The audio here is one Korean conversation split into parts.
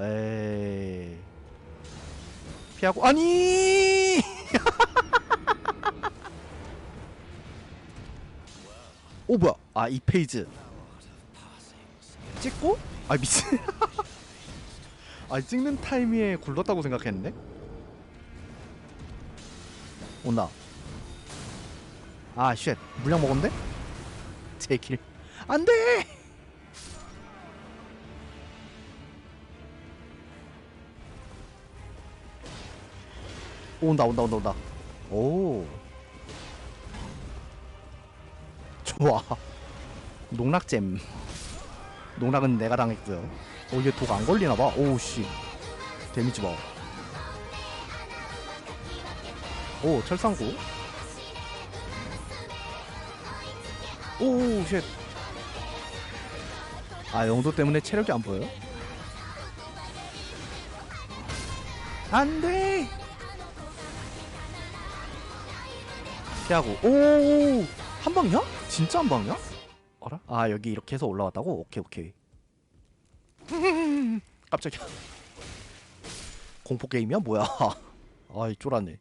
에이. 피하고 아니! 오 뭐야? 아 이 페이지. 찍고? 아 미친. 아 찍는 타이밍에 굴렀다고 생각했는데 온다. 아쉣. 물량 먹었는데? 제길. 안돼 온다 온다 온다 온다. 오. 좋아. 농락잼. 농락은 내가 당했고요 어 이게 독 안 걸리나봐? 오우씨. 데미지 봐오 철상구 오쉣. 아 영도 때문에 체력이 안 보여요? 안돼 피하고. 오 한 방이야? 진짜 한 방이야? 알아? 아 여기 이렇게 해서 올라왔다고? 오케이 오케이. 깜짝이야. 공포 게임이야? 뭐야? 아이 쫄았네.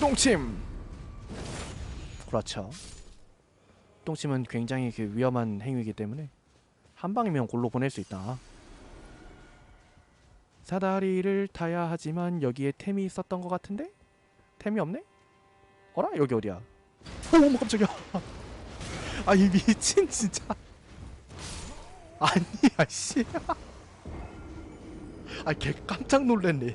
똥침! 그렇죠. 똥침은 굉장히 그 위험한 행위이기 때문에 한 방이면 골로 보낼 수 있다 사다리를 타야 하지만 여기에 템이 있었던 것 같은데? 템이 없네? 어라? 여기 어디야? 어머 깜짝이야 아 이 미친 진짜 아니야 씨. 아개 깜짝 놀랐네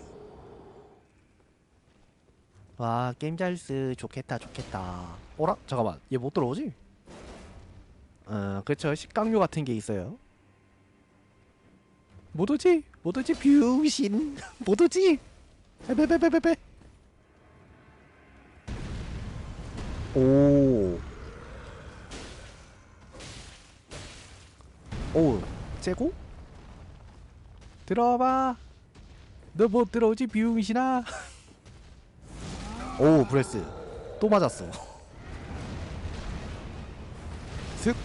와 게임 잘스 좋겠다 좋겠다 어라? 잠깐만 얘 못 들어오지? 어 그쵸 식강류 같은 게 있어요 못 오지? 못 오지? 병신 못 오지? 베베베베베 오. 오, 째고? 들어봐. 너 못 들어오지, 비용신아? 오, 브레스. 또 맞았어. 슥.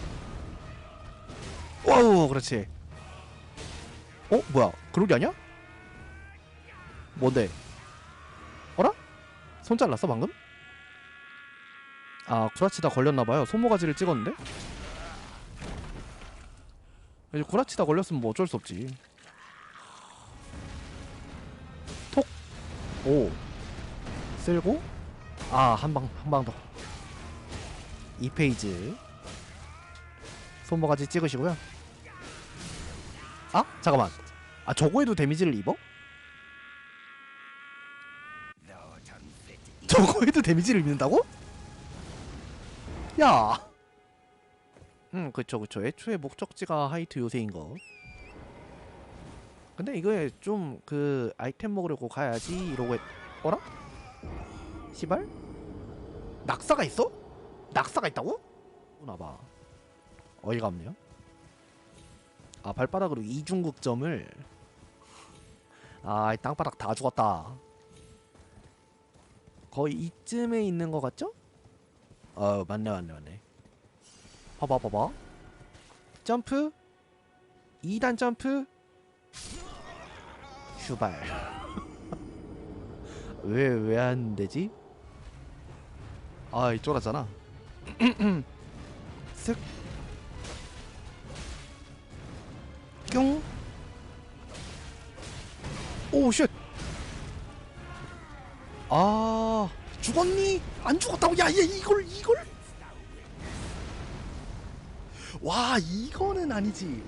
와우, 그렇지. 어, 뭐야? 그러기 아니야? 뭔데? 어라? 손 잘랐어, 방금? 아 구라치다 걸렸나봐요 손모가지를 찍었는데? 이제 구라치다 걸렸으면 뭐 어쩔 수 없지 톡! 오 쓸고 아 한방 한 방 더 2페이지 손모가지 찍으시고요 아? 잠깐만 아 저거에도 데미지를 입어? 저거에도 데미지를 입는다고? 야. 음, 그쵸, 그쵸. 애초에 목적지가 하이트 요새인 거. 근데 이거에 좀 그 아이템 먹으려고 가야지 이러고 했... 어라? 시발? 낙사가 있어? 낙사가 있다고? 나봐. 어이가 없네요. 아 발바닥으로 이중극점을 아, 이 땅바닥 다 죽었다. 거의 이쯤에 있는 것 같죠? 어 맞네 맞네 맞네. 봐봐 봐봐. 점프. 2단 점프. 슈발. 왜 왜 안 되지? 아이 쫄았잖아. 쓱 뿅 오 쉣 아 죽었니? 안 죽었다고? 야, 얘 이걸 이걸? 와, 이거는 아니지.